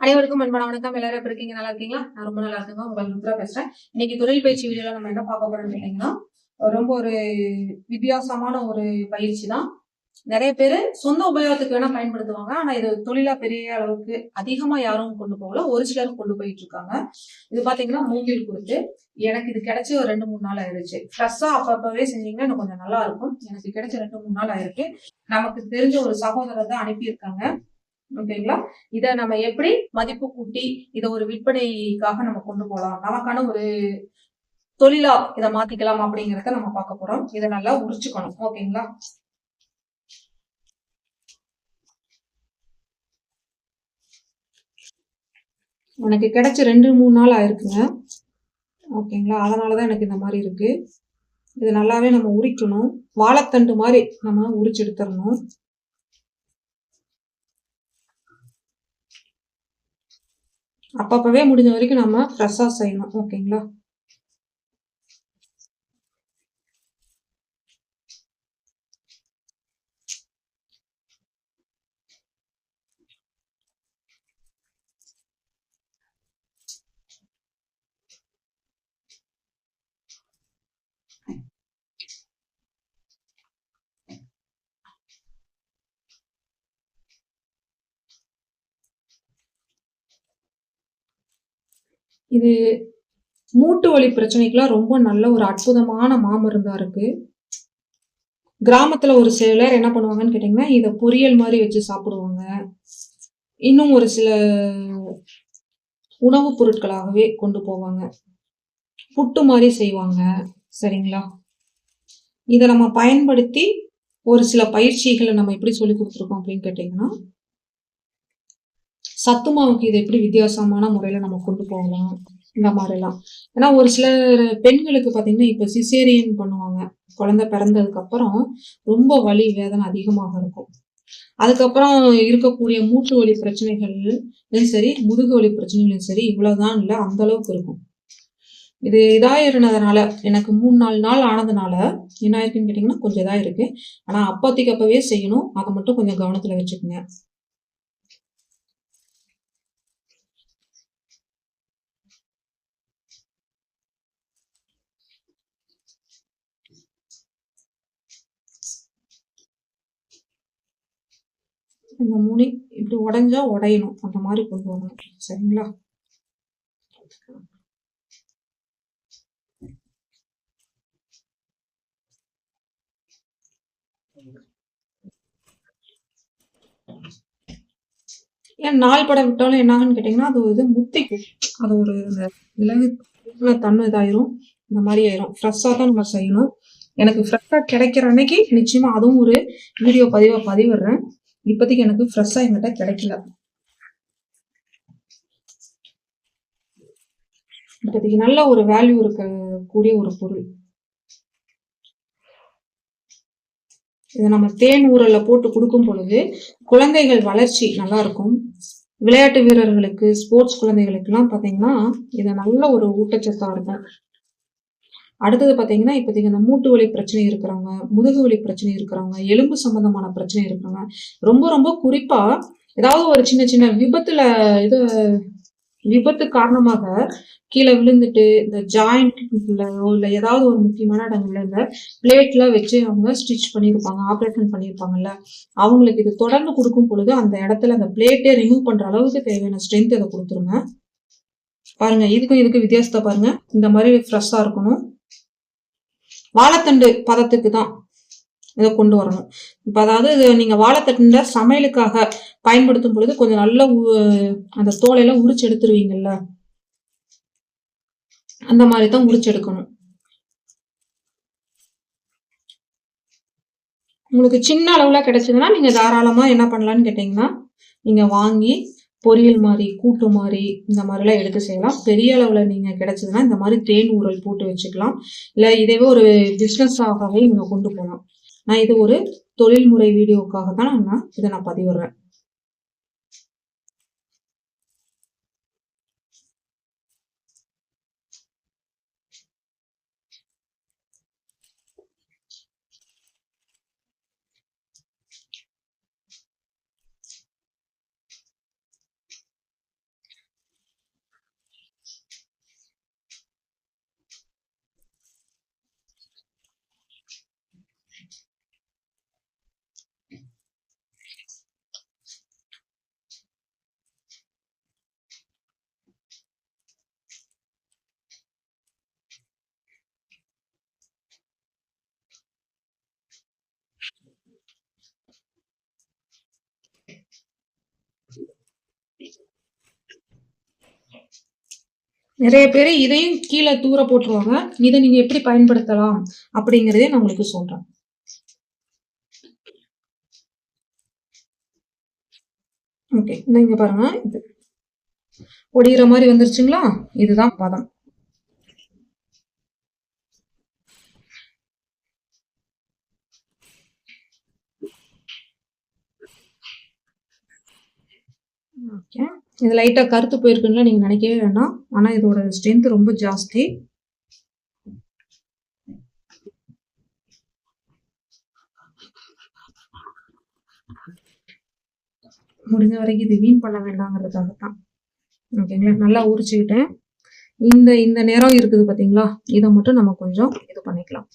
அனைவருக்கும் அன்பான வணக்கம். எல்லாரும் எப்படி இருக்கீங்க? நல்லா இருக்கீங்களா? நான் ரொம்ப நல்லா இருக்குங்க. உங்கள் ருத்ரா பேசுறேன். இன்னைக்கு தொழில் பயிற்சி வீடியோல நம்ம என்ன பார்க்க போறோம்னு கேட்டீங்கன்னா ரொம்ப ஒரு வித்தியாசமான ஒரு பயிற்சி தான். நிறைய பேர் சொந்த உபயோகத்துக்கு வேணா பயன்படுத்துவாங்க. ஆனா இது தொழிலா பெரிய அளவுக்கு அதிகமா யாரும் கொண்டு போகல. ஒரு சிலர் கொண்டு போயிட்டு இருக்காங்க. இது பாத்தீங்கன்னா மூங்கில் கொடுத்து எனக்கு இது கிடைச்சி ஒரு ரெண்டு மூணு நாள் ஆயிருச்சு. ஃப்ரெஷ்ஷா அப்பப்பவே செஞ்சீங்கன்னா எனக்கு கொஞ்சம் நல்லா இருக்கும். எனக்கு கிடைச்ச ரெண்டு மூணு நாள் ஆயிருக்கு. நமக்கு தெரிஞ்ச ஒரு சகோதரர் தான் அனுப்பியிருக்காங்க. ஓகேங்களா? இதை நம்ம எப்படி மதிப்பு கூட்டி இதை ஒரு விற்பனைக்காக நம்ம கொண்டு போகலாம்? நமக்கான ஒரு தொழிலா இத மாத்திக்கலாம் அப்படிங்கறத நம்ம பார்க்க போறோம். இத நல்லா உரிச்சுக்கணும். ஓகேங்களா? எனக்கு கிடைச்ச ரெண்டு மூணு நாள் ஆயிருக்குங்க. ஓகேங்களா? அதனாலதான் எனக்கு இந்த மாதிரி இருக்கு. இது நல்லாவே நம்ம உரிக்கணும். வாழைத்தண்டு மாதிரி நம்ம உரிச்சு எடுத்துடணும். அப்பப்பவே முடிஞ்ச வரைக்கும் நம்ம ஃப்ரெஷ்ஷாக செய்யணும். ஓகேங்களா? இது மூட்டு வலி பிரச்சனைக்கெல்லாம் ரொம்ப நல்ல ஒரு அற்புதமான மாமருந்தா இருக்கு. கிராமத்துல ஒரு சிலர் என்ன பண்ணுவாங்கன்னு கேட்டிங்கன்னா இதை பொரியல் மாதிரி வச்சு சாப்பிடுவாங்க. இன்னும் ஒரு சில உணவுப் பொருட்களாகவே கொண்டு போவாங்க. புட்டு மாதிரி செய்வாங்க. சரிங்களா? இதை நம்ம பயன்படுத்தி ஒரு சில பயிற்சிகளை நம்ம எப்படி சொல்லி கொடுத்துருக்கோம் அப்படின்னு கேட்டிங்கன்னா சத்து மாவுக்கு இதை எப்படி வித்தியாசமான முறையில நம்ம கொண்டு போகலாம் இந்த மாதிரிலாம். ஏன்னா ஒரு சில பெண்களுக்கு பார்த்தீங்கன்னா இப்போ சிசேரியன் பண்ணுவாங்க. குழந்தை பிறந்ததுக்கு அப்புறம் ரொம்ப வலி வேதனை அதிகமாக இருக்கும். அதுக்கப்புறம் இருக்கக்கூடிய மூட்டு வலி பிரச்சனைகள்லையும் சரி முதுகு வலி பிரச்சனைகளையும் சரி இவ்வளவுதான் இல்லை அந்த அளவுக்கு இருக்கும். இது இதாக இருந்ததுனால எனக்கு மூணு நாலு நாள் ஆனதுனால என்ன ஆயிருக்குன்னு கேட்டிங்கன்னா கொஞ்சம் இதாக இருக்குது ஆனால் அப்போதைக்கு அப்பவே செய்யணும். அதை மட்டும் கொஞ்சம் கவனத்தில் வச்சுக்கோங்க. இந்த முனி இப்படி உடைஞ்சா உடையணும். அந்த மாதிரி கொண்டு வரணும் சரிங்களா? ஏன் நாள் படம் விட்டாலும் என்னாகன்னு கேட்டிங்கன்னா அது இது முத்திக்கும் அது ஒரு இந்த விலங்கு தன்மை இதாயிரும். இந்த மாதிரி ஆயிரும். ஃப்ரெஷ்ஷாக தான் நம்ம செய்யணும். எனக்கு ஃப்ரெஷ்ஷாக கிடைக்கிற அன்னைக்கு நிச்சயமாக அதுவும் ஒரு வீடியோ பதிவாக பதிவிடுறேன். இப்போதைக்கு எனக்கு ஃப்ரெஷ்ஷாக என்கிட்ட கிடைக்கல. இப்போதைக்கு நல்ல ஒரு வேல்யூ இருக்கக்கூடிய ஒரு பொருள். இதை நம்ம தேன் ஊரல்ல போட்டு கொடுக்கும் பொழுது குழந்தைகள் வளர்ச்சி நல்லா இருக்கும் விளையாட்டு வீரர்களுக்கு ஸ்போர்ட்ஸ் குழந்தைகளுக்குலாம் பார்த்தீங்கன்னா இது நல்ல ஒரு ஊட்டச்சத்தாக இருக்கும். அடுத்தது பார்த்தீங்கன்னா இப்போதைக்கு இந்த மூட்டு வலி பிரச்சனை இருக்கிறவங்க முதுகு வலி பிரச்சனை இருக்கிறவங்க எலும்பு சம்பந்தமான பிரச்சனை இருக்கிறவங்க ரொம்ப ரொம்ப குறிப்பாக ஏதாவது ஒரு சின்ன சின்ன விபத்தில் இது விபத்து காரணமாக கீழே விழுந்துட்டு இந்த ஜாயிண்ட்ல இல்லை ஏதாவது ஒரு முக்கியமான இடங்கள்ல இந்த பிளேட்லாம் வச்சு அவங்க ஸ்டிச் பண்ணியிருப்பாங்க ஆப்ரேஷன் பண்ணியிருப்பாங்கல்ல அவங்களுக்கு இது தொடர்ந்து கொடுக்கும் பொழுது அந்த இடத்துல அந்த பிளேட்டே ரிமூவ் பண்ற அளவுக்கு தேவையான ஸ்ட்ரென்த் அதை கொடுத்துருங்க. பாருங்க இதுக்கும் இதுக்கு வித்தியாசத்தை பாருங்க. இந்த மாதிரி ஃப்ரெஷ்ஷாக இருக்கணும். வாழைத்தண்டு பதத்துக்கு தான் இதை கொண்டு வரணும். இப்போ அதாவது இது நீங்கள் வாழைத்தண்ட சமையலுக்காக பயன்படுத்தும் பொழுது கொஞ்சம் நல்ல அந்த தோலையெல்லாம் உரிச்சு எடுத்துருவீங்கல்ல? அந்த மாதிரி தான் உரிச்சு எடுக்கணும். உங்களுக்கு சின்ன அளவுல கிடைச்சதுன்னா நீங்க தாராளமா என்ன பண்ணலாம்னு கேட்டீங்கன்னா நீங்க வாங்கி பொரியல் மாதிரி கூட்டு மாதிரி இந்த மாதிரிலாம் எடுத்து செய்யலாம். பெரிய அளவில் நீங்கள் கிடச்சதுன்னா இந்த மாதிரி தேன் ஊரல் போட்டு வச்சுக்கலாம். இல்லை இதேவே ஒரு பிஸ்னஸாகவே நீங்கள் கொண்டு போகலாம். நான் இது ஒரு தொழில்முறை வீடியோக்காக தான் நான் இதை நான் பதிவிடுறேன். நிறைய பேர் இதையும் கீழே தூர போட்டுருவாங்க. இதை நீங்க எப்படி பயன்படுத்தலாம் அப்படிங்கிறதையும் நான் உங்களுக்கு சொல்றேன். ஓகே இங்க பாருங்க. இது ஒடிகிற மாதிரி வந்துருச்சுங்களா? இதுதான் பதம். ஓகே. இது லைட்டாக கருத்து போயிருக்குன்னு நீங்கள் நினைக்கவே வேணாம். ஆனால் இதோட ஸ்ட்ரென்த் ரொம்ப ஜாஸ்தி. முடிஞ்ச வரைக்கும் இது வீண் பண்ண வேண்டாங்கிறதுக்காக தான் ஓகேங்களா நல்லா உரிச்சுக்கிட்டேன். இந்த இந்த நேரம் இருக்குது பார்த்தீங்களா இதை மட்டும் நம்ம கொஞ்சம் இது பண்ணிக்கலாம்.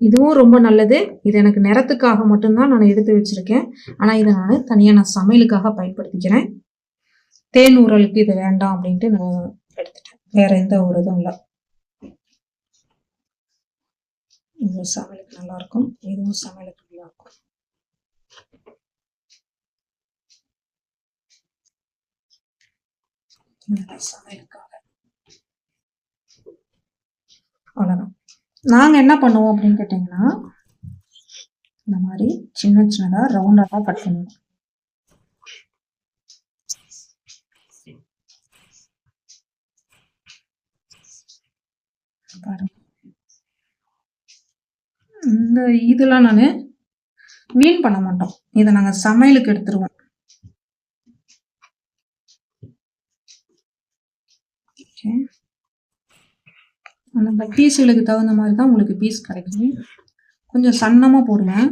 இதுவும் ரொம்ப நல்லது. இது எனக்கு நிறத்துக்காக மட்டும்தான் நான் எடுத்து வச்சிருக்கேன். ஆனால் இதை நான் தனியாக நான் சமையலுக்காக பயன்படுத்திக்கிறேன். தேன் ஊறலுக்கு இது வேண்டாம் அப்படின்ட்டு நான் எடுத்துட்டேன். வேற எந்த ஒரு இதுவும் இல்லை. இதுவும் சமையலுக்கு நல்லாயிருக்கும் இதுவும் சமையலுக்கு நல்லாயிருக்கும் சமையலுக்காக. அவ்வளோதான் நாங்கள் என்ன பண்ணுவோம் அப்படின்னு கேட்டிங்கன்னா இந்த மாதிரி சின்ன சின்னதாக ரவுண்டாக கட் பண்ணுவோம். பாருங்க. இந்த இதெல்லாம் நான் வீண் பண்ண மாட்டோம். இதை நாங்கள் சமையலுக்கு எடுத்துருவோம். ஓகே அந்த பீஸுகளுக்கு தகுந்த மாதிரி தான் உங்களுக்கு பீஸ் கிடைக்கும். கொஞ்சம் சன்னமாக போடுவேன்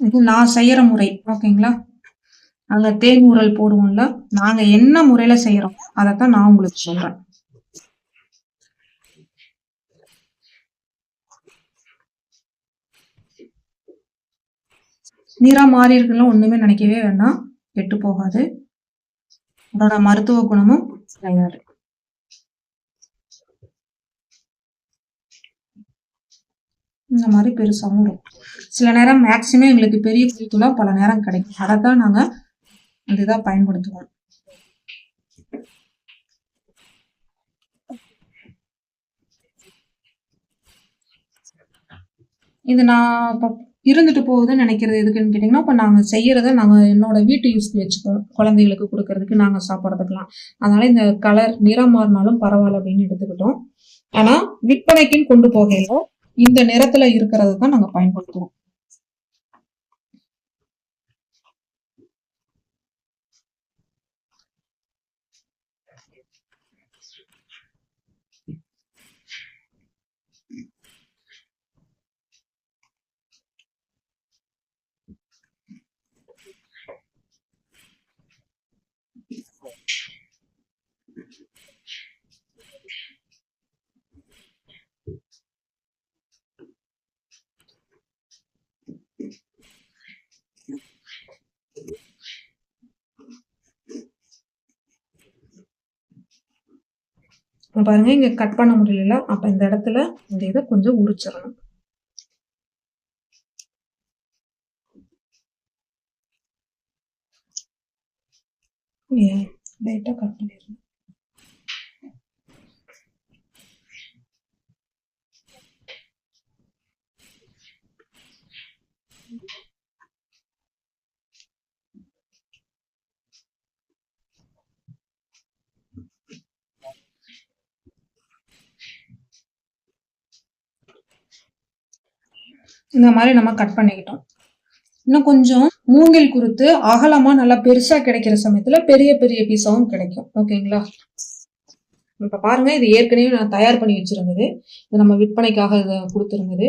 இது நான் செய்யற முறை ஓகேங்களா? நாங்கள் தேன் ஊறல் போடுவோம்ல நாங்கள் என்ன முறையில் செய்கிறோம் அதைத்தான் நான் உங்களுக்கு சொல்கிறேன் நிறம் மாறி இருக்குலாம் ஒண்ணுமே நினைக்கவே வேண்டாம். கெட்டு போகாது. அதோட மருத்துவ குணமும் கிடையாது இந்த மாதிரி பெருசாகவும் இருக்கும் சில நேரம் மேக்சிமம் எங்களுக்கு பெரிய பூத்துலாம் பல நேரம் கிடைக்கும். அதை தான் நாங்கள் அந்த இதாக பயன்படுத்துவோம். இது நான் இப்போ இருந்துட்டு போகுதுன்னு நினைக்கிறது எதுக்குன்னு கேட்டிங்கன்னா இப்போ நாங்கள் செய்கிறத நாங்கள் என்னோட வீட்டு யூஸ்க்கு வச்சுக்கோம் குழந்தைகளுக்கு கொடுக்கறதுக்கு நாங்கள் சாப்பிட்றதுக்கெலாம் அதனால் இந்த கலர் நிறம் மாறினாலும் பரவாயில்ல அப்படின்னு எடுத்துக்கிட்டோம். ஆனால் விற்பனைக்குன்னு கொண்டு போகையில் இந்த நிறத்தில் இருக்கிறத தான் நாங்கள் பயன்படுத்துவோம். பாருங்க இங்கே கட் பண்ண முடியல அப்போ இந்த இடத்துல இந்த இதை கொஞ்சம் உரிச்சிடணும். லைட்டாக கட் பண்ணிடணும். இந்த மாதிரி நம்ம கட் பண்ணிக்கிட்டோம். இன்னும் கொஞ்சம் மூங்கில் குறுத்து அகலமா நல்லா பெருசா கிடைக்கிற சமயத்துல பெரிய பெரிய பீஸாவும் கிடைக்கும். ஓகேங்களா? இப்ப பாருங்க இது ஏற்கனவே நான் தயார் பண்ணி வச்சிருந்தது. இது நம்ம விற்பனைக்காக இதை கொடுத்துருந்தது.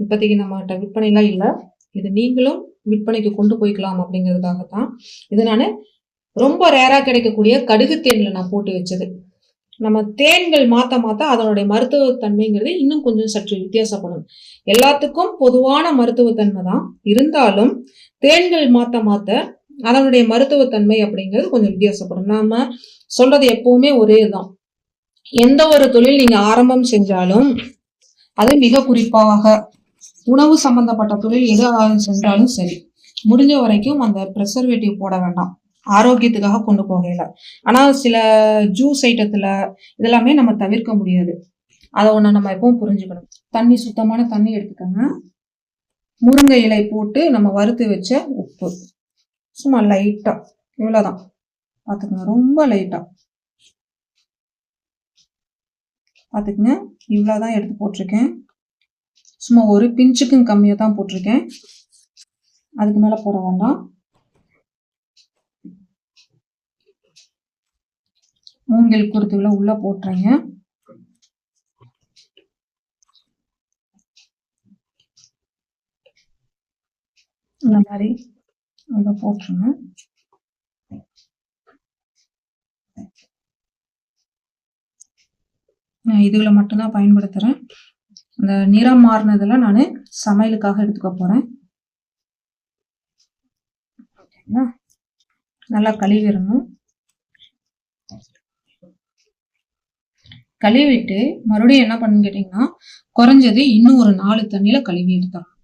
இப்போதைக்கு நம்மகிட்ட விற்பனைலாம் இல்லை. இது நீங்களும் விற்பனைக்கு கொண்டு போய்க்கலாம் அப்படிங்கிறதுக்காகத்தான். இது நான் ரொம்ப ரேராக கிடைக்கக்கூடிய கடுகு தேனில் நான் போட்டு வச்சது. நம்ம தேன்கள் மாற்ற மாத்த அதனுடைய மருத்துவத்தன்மைங்கிறது இன்னும் கொஞ்சம் சற்று வித்தியாசப்படும். எல்லாத்துக்கும் பொதுவான மருத்துவத்தன்மை தான். இருந்தாலும் தேன்கள் மாற்ற மாத்த அதனுடைய மருத்துவத்தன்மை அப்படிங்கிறது கொஞ்சம் வித்தியாசப்படும். நாம சொல்றது எப்பவுமே ஒரே தான் எந்த ஒரு தொழில் நீங்க ஆரம்பம் செஞ்சாலும் அது மிக குறிப்பாக உணவு சம்பந்தப்பட்ட தொழில் எது செஞ்சாலும் சரி. முடிஞ்ச வரைக்கும் அந்த ப்ரெசர்வேட்டிவ் போட வேண்டாம். ஆரோக்கியத்துக்காக கொண்டு போகல ஆனால் சில ஜூஸ் ஐட்டத்தில் இதெல்லாமே நம்ம தவிர்க்க முடியாது. அதை ஒன்று நம்ம எப்பவும் புரிஞ்சுக்கணும். தண்ணி சுத்தமான தண்ணி எடுத்துக்கோங்க. முருங்கை இலை போட்டு நம்ம வறுத்து வச்ச உப்பு. சும்மா லைட்டாக இவ்வளோதான் பாத்துக்கோங்க ரொம்ப லைட்டாக பார்த்துக்குங்க. இவ்வளோ தான் எடுத்து போட்டிருக்கேன். சும்மா ஒரு பிஞ்சுக்கும் கம்மியாக தான் போட்டிருக்கேன். அதுக்கு மேலே போட வேண்டாம். மூங்கில் குருத்துகளை உள்ள போட்டுறீங்க இந்த மாதிரி உள்ள போட்டுருங்க. நான் இதுகளை மட்டும்தான் பயன்படுத்துறேன். இந்த நிறம் மாறினதெல்லாம் நான் சமையலுக்காக எடுத்துக்க போறேன். நல்லா கழுவிடணும் கழுவிட்டு மறுபடியும் என்ன பண்ணுன்னு கேட்டிங்கன்னா குறைஞ்சது இன்னும் ஒரு நாலு தண்ணியில் கழுவி எடுத்துடணும்.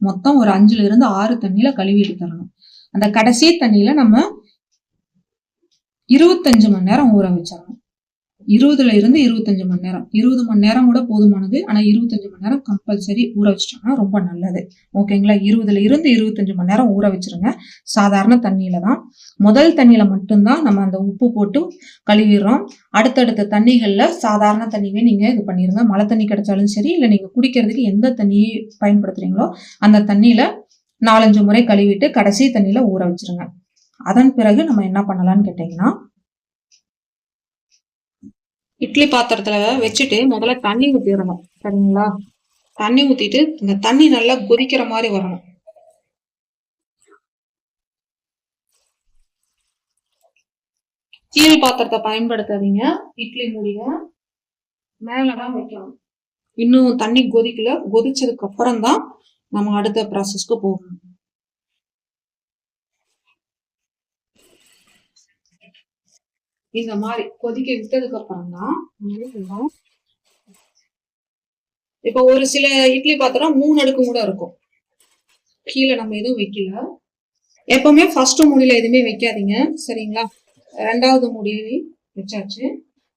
மொத்தம் ஒரு அஞ்சுல இருந்து ஆறு தண்ணியில் கழுவி எடுத்துடணும். அந்த கடைசி தண்ணியில் நம்ம இருபத்தஞ்சு மணி நேரம் ஊற வச்சிடணும். இருபதுல இருந்து இருபத்தஞ்சு மணி நேரம். இருபது மணி நேரம் கூட போதுமானது. ஆனா இருபத்தஞ்சு மணி நேரம் கம்பல்சரி ஊற வச்சிட்டோம்னா ரொம்ப நல்லது. ஓகேங்களா? இருபதுல இருந்து இருபத்தஞ்சு மணி நேரம் ஊற வச்சிருங்க. சாதாரண தண்ணியில தான். முதல் தண்ணியில மட்டும்தான் நம்ம அந்த உப்பு போட்டு கழுவிடுறோம். அடுத்தடுத்த தண்ணிகள்ல சாதாரண தண்ணியுமே நீங்க இது பண்ணிருங்க. மழை தண்ணி கிடைச்சாலும் சரி இல்லை நீங்க குடிக்கிறதுக்கு எந்த தண்ணியை பயன்படுத்துறீங்களோ அந்த தண்ணியில நாலஞ்சு முறை கழுவிட்டு கடைசி தண்ணியில ஊற வச்சிருங்க. அதன் பிறகு நம்ம என்ன பண்ணலாம்னு கேட்டீங்கன்னா இட்லி பாத்திரத்துல வச்சுட்டு முதல்ல தண்ணி ஊத்திடணும். சரிங்களா? தண்ணி ஊத்திட்டு இந்த தண்ணி நல்லா கொதிக்கிற மாதிரி வரணும். கீழ் பாத்திரத்தை பயன்படுத்தாதீங்க. இட்லி மூடிய மேலதான் வைக்கணும் இன்னும் தண்ணி கொதிக்கல. கொதிச்சதுக்கு அப்புறம் தான் நம்ம அடுத்த ப்ராசஸ்க்கு போகணும். இந்த மாதிரி கொதிக்க விட்டதுக்கு அப்புறம் தான் இப்ப ஒரு சில இட்லி பாத்திரம் மூணு அடுக்கு கூட இருக்கும். கீழே நம்ம எதுவும் வைக்கல. எப்பவுமே ஃபர்ஸ்ட் மூடியில எதுவுமே வைக்காதீங்க. சரிங்களா? ரெண்டாவது மூடி வச்சாச்சு.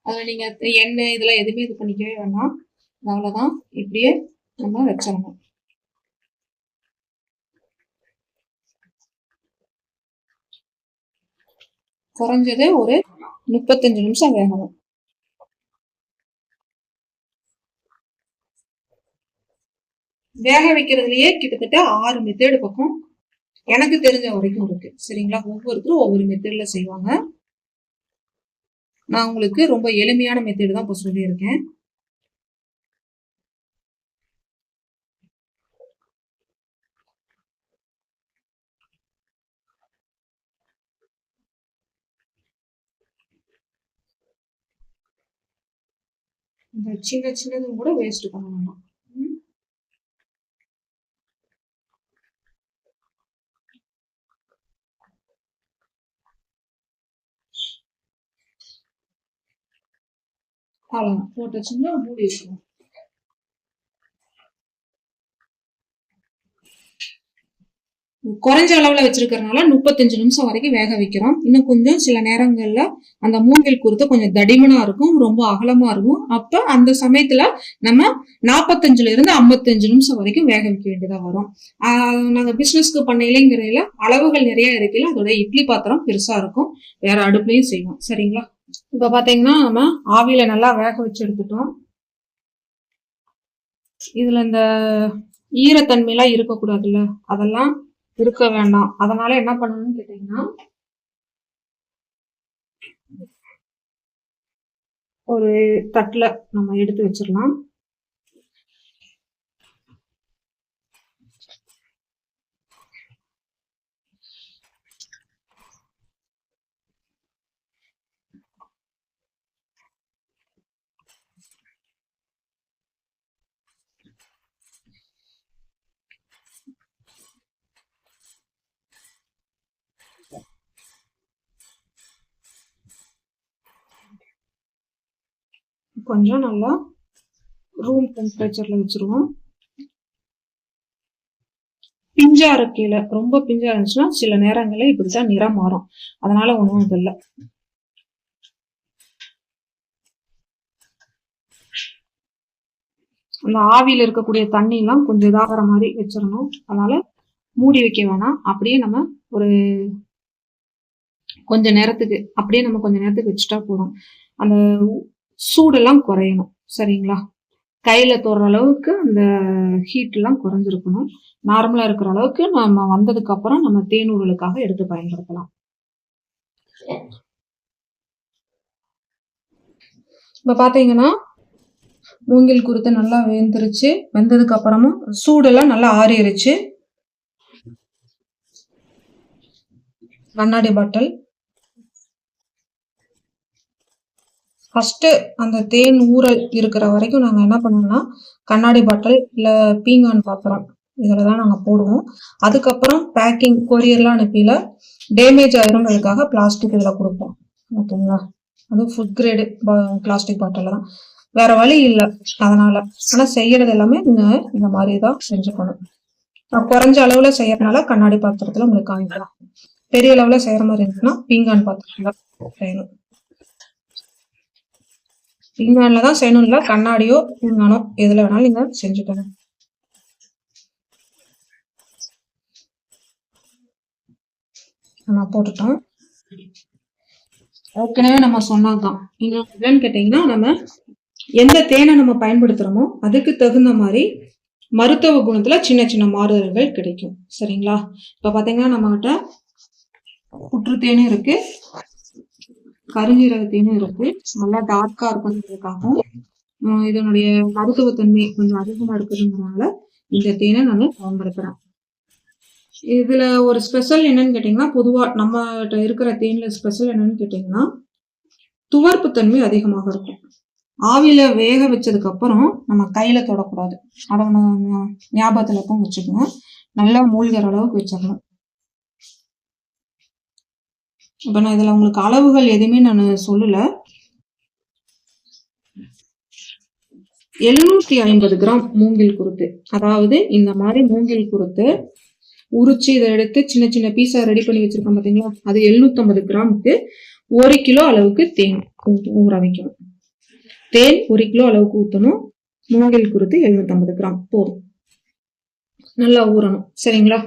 அதுல நீங்க எண்ணெய் இதெல்லாம் எதுவுமே இது பண்ணிக்கவே வேண்டாம் அவ்வளவுதான். இப்படியே நம்ம வச்சிடணும். குறைஞ்சது ஒரு முப்பத்தஞ்சு நிமிஷம் வேகணும். வேக வைக்கிறதுலயே கிட்டத்தட்ட ஆறு மெத்தேடு பக்கம் எனக்கு தெரிஞ்ச வரைக்கும் இருக்கு. சரிங்களா? ஒவ்வொருத்தரும் ஒவ்வொரு மெத்தேட்ல செய்வாங்க. நான் உங்களுக்கு ரொம்ப எளிமையான மெத்தேடு தான் இப்போ சொல்லியிருக்கேன். இந்த சின்ன சின்னதும் கூட வேஸ்ட் பண்ண வேண்டாம் அவ்வளோதான் போட்டு வச்சுருந்தா மூடி வச்சுருவோம். குறைஞ்ச அளவில் வச்சிருக்கிறதுனால முப்பத்தஞ்சு நிமிஷம் வரைக்கும் வேக வைக்கிறோம். இன்னும் கொஞ்சம் சில நேரங்களில் அந்த மூங்கில் குருத்து கொஞ்சம் தடிமனாக இருக்கும் ரொம்ப அகலமாக இருக்கும். அப்போ அந்த சமயத்தில் நம்ம நாற்பத்தஞ்சுல இருந்து ஐம்பத்தஞ்சு நிமிஷம் வரைக்கும் வேக வைக்க வேண்டியதாக வரும். நாங்கள் பிஸ்னஸ்க்கு பிசினஸ்க்கு பண்ண அளவுகள் நிறைய இருக்குல்ல அதோட இட்லி பாத்திரம் பெருசாக இருக்கும். வேற அடுப்புலையும் செய்வோம். சரிங்களா? இப்போ பார்த்தீங்கன்னா நம்ம ஆவியில நல்லா வேக வச்சு எடுத்துட்டோம். இதில் இந்த ஈரத்தன்மையெல்லாம் இருக்கக்கூடாதுல்ல அதெல்லாம் இருக்க வேண்டாம். அதனால என்ன பண்ணணும்னு கேட்டீங்கன்னா ஒரு தட்டுல நம்ம எடுத்து வச்சிடலாம். கொஞ்சம் நல்லா ரூம் டெம்பரேச்சர்ல வச்சிருவோம். பிஞ்சா இருக்கையில ரொம்ப பிஞ்சா இருந்துச்சுன்னா சில நேரங்களில் இப்படிதான் நிறம் மாறும். அதனால ஒன்றும் இது இல்லை. அந்த ஆவியில இருக்கக்கூடிய தண்ணி எல்லாம் கொஞ்சம் இதாகிற மாதிரி வச்சிடணும். அதனால மூடி வைக்க வேணாம். அப்படியே நம்ம ஒரு கொஞ்ச நேரத்துக்கு அப்படியே நம்ம கொஞ்ச நேரத்துக்கு வச்சுட்டா போதும். அந்த சூடெல்லாம் குறையணும். சரிங்களா? கையில தொடுற அளவுக்கு அந்த ஹீட்டெல்லாம் குறைஞ்சிருக்கணும். நார்மலா இருக்கிற அளவுக்கு நம்ம வந்ததுக்கப்புறம் நம்ம தேனூர்களுக்காக எடுத்து பயன்படுத்தலாம். இப்போ பார்த்தீங்கன்னா மூங்கில் குருத்து நல்லா வெந்துருச்சு. வெந்ததுக்கு அப்புறமும் சூடெல்லாம் நல்லா ஆறிருச்சு. கண்ணாடி பாட்டில். ஃபஸ்ட்டு அந்த தேன் ஊறல் இருக்கிற வரைக்கும் நாங்கள் என்ன பண்ணுவோம்னா கண்ணாடி பாட்டில் இல்லை பீங்கான் பாத்திரம் இதில் தான் நாங்கள் போடுவோம். அதுக்கப்புறம் பேக்கிங் கொரியர்லாம் அனுப்பியில டேமேஜ் ஆயிருங்கிறதுக்காக பிளாஸ்டிக் இதில் கொடுப்போம். ஓகேங்களா அது ஃபுட் கிரேடு பிளாஸ்டிக் பாட்டில் தான். வேற வழி இல்லை அதனால. ஆனால் செய்யறது எல்லாமே நீங்கள் இந்த மாதிரி தான் செஞ்சுக்கணும். குறைஞ்ச அளவில் செய்யறதுனால கண்ணாடி பாத்திரத்தில் உங்களுக்கு காமிக்கலாம். பெரிய அளவில் செய்கிற மாதிரி இருந்துச்சுன்னா பீங்கான் பாத்திரத்தில் செய்யணும் பீங்கான்ல தான் செய்யணும் இல்லை கண்ணாடியோ பீங்கானோ எதுல வேணாலும் நீங்க செஞ்சுக்கணும் நான் போட்டுட்டோம். ஏற்கனவே நம்ம சொன்னதுதான். நீங்க என்னன்னு கேட்டீங்கன்னா நம்ம எந்த தேனை நம்ம பயன்படுத்துறோமோ அதுக்கு தகுந்த மாதிரி மருத்துவ குணத்துல சின்ன சின்ன மாறுதல்கள் கிடைக்கும். சரிங்களா? இப்ப பாத்தீங்கன்னா நம்ம கிட்ட புற்று தேனும் இருக்கு. கருநீரக இருக்கு. நல்லா டார்க்கா இருக்குன்றதுக்காகவும் இதனுடைய மருத்துவத்தன்மை கொஞ்சம் அதிகமா இருக்குதுங்கிறதுனால இந்த தேனை நான் பயன்படுத்துறேன் இதுல ஒரு ஸ்பெஷல் என்னன்னு கேட்டீங்கன்னா பொதுவா நம்ம இருக்கிற தேன்ல ஸ்பெஷல் என்னன்னு கேட்டீங்கன்னா துவர்ப்பு தன்மை அதிகமாக இருக்கும். ஆவியில வேக வச்சதுக்கு அப்புறம் நம்ம கையில தொடக்கூடாது. அதை ஞாபகத்துல எப்பவும் வச்சுக்கணும் நல்லா மூழ்கிற அளவுக்கு வச்சிடணும். இப்ப நான் இதுல உங்களுக்கு அளவுகள் எதுவுமே நான் சொல்லல. எழுநூத்தி ஐம்பது கிராம் மூங்கில் குருத்து. அதாவது இந்த மாதிரி மூங்கில் குருத்து உரிச்சு இதை எடுத்து சின்ன சின்ன பீஸா ரெடி பண்ணி வச்சிருக்கோம் பாத்தீங்களா? அது எழுநூத்தம்பது கிராமுக்கு ஒரு கிலோ அளவுக்கு தேன் ஊற வைக்கணும். தேன் ஒரு கிலோ அளவுக்கு ஊற்றணும் மூங்கில் குருத்து எழுநூத்தம்பது கிராம். போதும். நல்லா ஊறணும். சரிங்களா?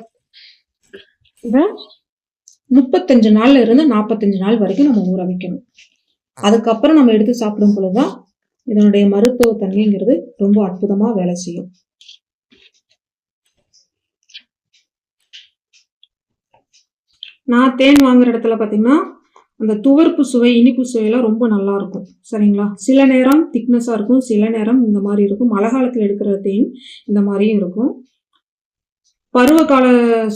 இதை முப்பத்தஞ்சு நாள்ல இருந்து நாற்பத்தஞ்சு நாள் வரைக்கும் நம்ம ஊற வைக்கணும். அதுக்கப்புறம் நம்ம எடுத்து சாப்பிடும் பொழுதுதான் இதனுடைய மருத்துவ தன்மைங்கிறது ரொம்ப அற்புதமா வேலை செய்யும். நான் தேன் வாங்குற இடத்துல பார்த்தீங்கன்னா அந்த துவர்ப்பு சுவை இனிப்பு சுவையெல்லாம் ரொம்ப நல்லா இருக்கும். சரிங்களா? சில நேரம் திக்னஸாக இருக்கும். சில நேரம் இந்த மாதிரி இருக்கும். மழை காலத்தில் எடுக்கிற தேன் இந்த மாதிரியும் இருக்கும். பருவ கால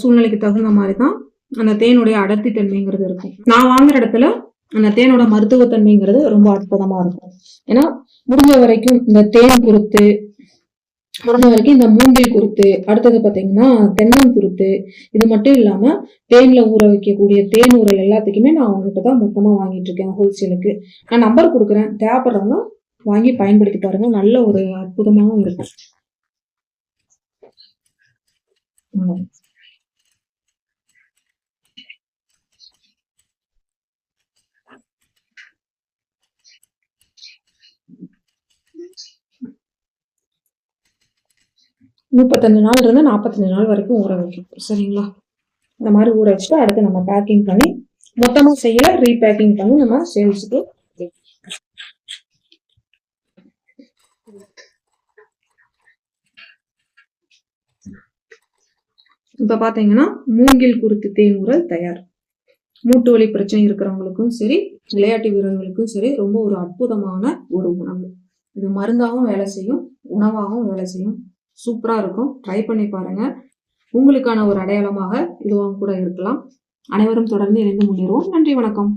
சூழ்நிலைக்கு தகுந்த மாதிரி தான் அந்த தேனுடைய அடர்த்தி தன்மைங்கிறது இருக்கும். நான் வாங்குற இடத்துல அந்த தேனோட மருத்துவத்தன்மைங்கிறது ரொம்ப அற்புதமா இருக்கும். ஏன்னா முடிஞ்ச வரைக்கும் இந்த தேன் பொறுத்து முடிஞ்ச வரைக்கும் இந்த மூங்கில் குருத்து அடுத்தது பார்த்தீங்கன்னா தென்னன் குருத்து இது மட்டும் இல்லாம தேன்ல ஊற வைக்கக்கூடிய தேன் ஊரல் எல்லாத்துக்குமே நான் அவங்ககிட்ட தான் மொத்தமா வாங்கிட்டு இருக்கேன் ஹோல்சேலுக்கு. நான் நம்பர் கொடுக்குறேன். தேவைப்படுறவங்க வாங்கி பயன்படுத்தி பாருங்க. நல்ல ஒரு அற்புதமாகவும் இருக்கும். முப்பத்தஞ்சு நாள் இருந்து நாற்பத்தஞ்சு நாள் வரைக்கும் ஊற வைக்கணும். சரிங்களா? இந்த மாதிரி ஊற வச்சுட்டு அடுத்து நம்ம பேக்கிங் பண்ணி மொத்தமாக செய்ய ரீபேக்கிங் பண்ணி நம்ம சேல்ஸுக்கு இப்போ பார்த்தீங்கன்னா மூங்கில் குருத்து தேன் தயார். மூட்டு வலி பிரச்சனை இருக்கிறவங்களுக்கும் சரி விளையாட்டு வீரர்களுக்கும் சரி ரொம்ப ஒரு அற்புதமான ஒரு உணவு. இது மருந்தாகவும் வேலை செய்யும் உணவாகவும் வேலை செய்யும். சூப்பராக இருக்கும். ட்ரை பண்ணி பாருங்கள் உங்களுக்கான ஒரு அடையாளமாக இதுவாக கூட இருக்கலாம். அனைவரும் தொடர்ந்து இணைந்து முன்னேறுவோம். நன்றி வணக்கம்.